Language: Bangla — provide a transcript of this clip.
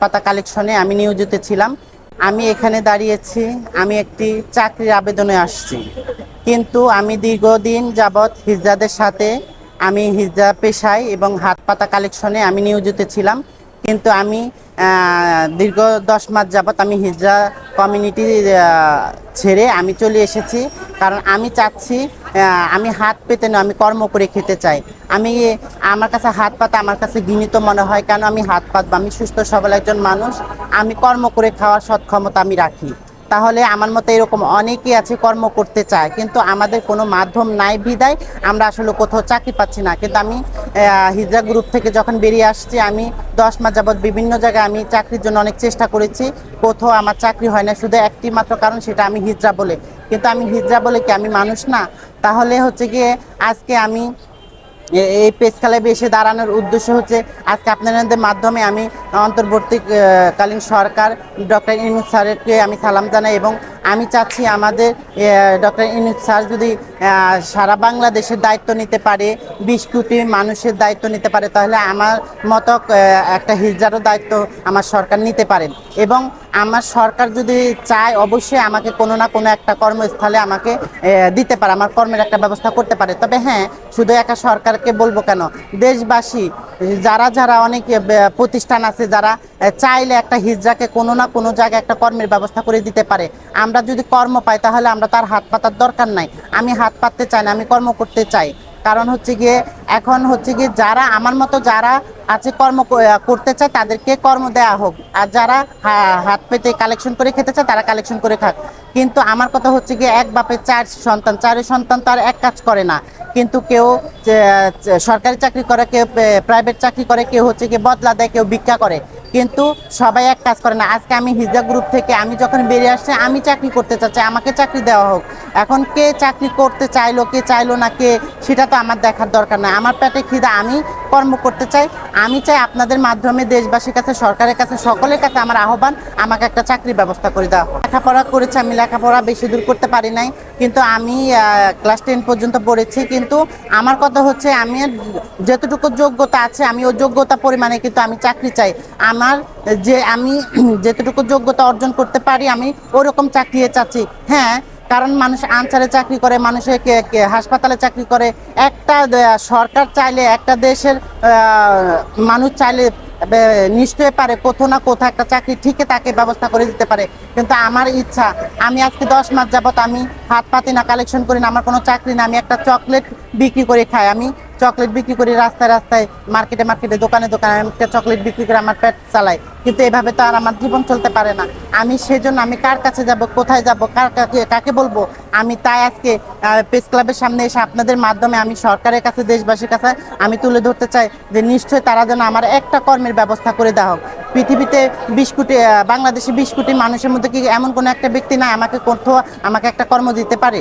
পাতা কালেকশনে আমি নিয়োজিত ছিলাম। আমি এখানে দাঁড়িয়েছি, আমি একটি চাকরির আবেদনে আসছি। কিন্তু আমি দীর্ঘদিন যাবৎ হিজড়াদের সাথে আমি হিজড়া পেশায় এবং হাত পাতা কালেকশনে আমি নিয়োজিত ছিলাম। কিন্তু আমি দীর্ঘ দশ মাস যাবৎ আমি হিজড়া কমিউনিটি ছেড়ে আমি চলে এসেছি। কারণ আমি চাচ্ছি আমি হাত পেতে না আমি কর্ম করে খেতে চাই। আমি, আমার কাছে হাত পাতা, আমার কাছে ঘৃণিত মনে হয়, কেন আমি হাত পাতবো? আমি সুস্থ, সবল একজন মানুষ। আমি কর্ম করে খাওয়ার সক্ষমতা আমি রাখি। তাহলে আমার মতো এরকম অনেকেই আছে, কর্ম করতে চায়। কিন্তু আমাদের কোনো মাধ্যম নাই বিদায়, আমরা আসলে কোথাও চাকরি পাচ্ছি না। কিন্তু আমি হিজরা গ্রুপ থেকে যখন বেরিয়ে আসছি, আমি দশ মাস যাবৎ বিভিন্ন জায়গায় আমি চাকরির জন্য অনেক চেষ্টা করেছি। কোথাও আমার চাকরি হয় না, শুধু একটি মাত্র কারণ সেটা আমি হিজরা বলে। কিন্তু আমি হিজরা বলে কি আমি মানুষ না? তাহলে হচ্ছে গিয়ে আজকে আমি এই প্রেস ক্লাবে এসে দাঁড়ানোর উদ্দেশ্য হচ্ছে আজকে আপনাদের মাধ্যমে আমি অন্তর্বর্তীকালীন সরকার ডক্টর ইনুজ স্যারকে আমি সালাম জানাই এবং আমি চাচ্ছি আমাদের ডক্টর ইনুজ স্যার যদি সারা বাংলাদেশের দায়িত্ব নিতে পারে, বিশ কোটি মানুষের দায়িত্ব নিতে পারে, তাহলে আমার মতো একটা হিজড়ারও দায়িত্ব আমার সরকার নিতে পারেন এবং আমার সরকার যদি চায়, অবশ্যই আমাকে কোনো না কোনো একটা কর্মস্থলে আমাকে দিতে পারে, আমার কর্মের একটা ব্যবস্থা করতে পারে। তবে হ্যাঁ শুধু একা সরকারকে বলব কেন? দেশবাসী, যারা যারা অনেক প্রতিষ্ঠান আছে, যারা চাইলে একটা হিজড়াকে কোনো না কোনো জায়গায় একটা কর্মের ব্যবস্থা করে দিতে পারে। আমরা যদি কর্ম পাই, তাহলে আমরা তার হাত পাতার দরকার নাই। আমি হাত পাততে চাই না, আমি কর্ম করতে চাই। কারণ হচ্ছে গিয়ে, এখন হচ্ছে গিয়ে যারা, আমার মতো যারা আছে কর্ম করতে চায়, তাদেরকে কর্ম দেয়া হোক। আর যারা হাত পেতে কালেকশন করে খেতে চায়, তারা কালেকশন করে খাক। কিন্তু আমার কথা হচ্ছে গিয়ে, এক বাপের চার সন্তান, চারের সন্তান তার এক কাজ করে না। কিন্তু কেউ সরকারি চাকরি করে, কেউ প্রাইভেট চাকরি করে, কেউ হচ্ছে গিয়ে বদলা দেয়, কেউ ভিক্ষা করে। কিন্তু সবাই এক কাজ করে না। আজকে আমি হিজা গ্রুপ থেকে আমি যখন বেরিয়ে আসছি, আমি চাকরি করতে চাচ্ছি, আমাকে চাকরি দেওয়া হোক। এখন কে চাকরি করতে চাইলো, কে চাইলো না কে, সেটা তো আমার দেখার দরকার নাই। আমার পেটে খিদা, আমি কর্ম করতে চাই। আমি চাই আপনাদের মাধ্যমে দেশবাসীর কাছে, সরকারের কাছে, সকলের কাছে আমার আহ্বান, আমাকে একটা চাকরি ব্যবস্থা করে দেওয়া লেখাপড়া করেছি, আমি লেখাপড়া বেশি দূর করতে পারি নাই। কিন্তু আমি ক্লাস টেন পর্যন্ত পড়েছি, কিন্তু আমার কথা হচ্ছে আমি যতটুকু যোগ্যতা আছে, আমি ওই যোগ্যতা পরিমাণে কিন্তু আমি চাকরি চাই। আমার যে আমি যেতটুকু যোগ্যতা অর্জন করতে পারি, আমি ওরকম চাকরি চাচ্ছি। হ্যাঁ কারণ মানুষ আনসারে চাকরি করে, মানুষে হাসপাতালে চাকরি করে। একটা সরকার চাইলে, একটা দেশের মানুষ চাইলে নিশ্চয়ই পারে, কোথাও না কোথাও একটা চাকরি ঠিকই তাকে ব্যবস্থা করে দিতে পারে। কিন্তু আমার ইচ্ছা, আমি আজকে দশ মাস যাবত আমি হাত পাতি না কালেকশন করি না, আমার কোনো চাকরি না, আমি একটা চকলেট বিক্রি করে খাই। আমি চকলেট বিক্রি করি রাস্তায় রাস্তায়, মার্কেটে মার্কেটে, দোকানে দোকানে আমি একটা চকলেট বিক্রি করে আমার পেট চালাই। কিন্তু এভাবে তো আর আমার জীবন চলতে পারে না। আমি সেজন্য আমি কার কাছে যাব, কোথায় যাব, কার কাকে কাকে বলব? আমি তাই আজকে প্রেস ক্লাবের সামনে এসে আপনাদের মাধ্যমে আমি সরকারের কাছে, দেশবাসীর কাছে আমি তুলে ধরতে চাই যে নিশ্চয়ই তারা যেন আমার একটা কর্মের ব্যবস্থা করে দেওয়া হোক। পৃথিবীতে বিশ কোটি বাংলাদেশে বিশ কোটি মানুষের মধ্যে কি এমন কোনো একটা ব্যক্তি না আমাকে কোথাও আমাকে একটা কর্ম দিতে পারে?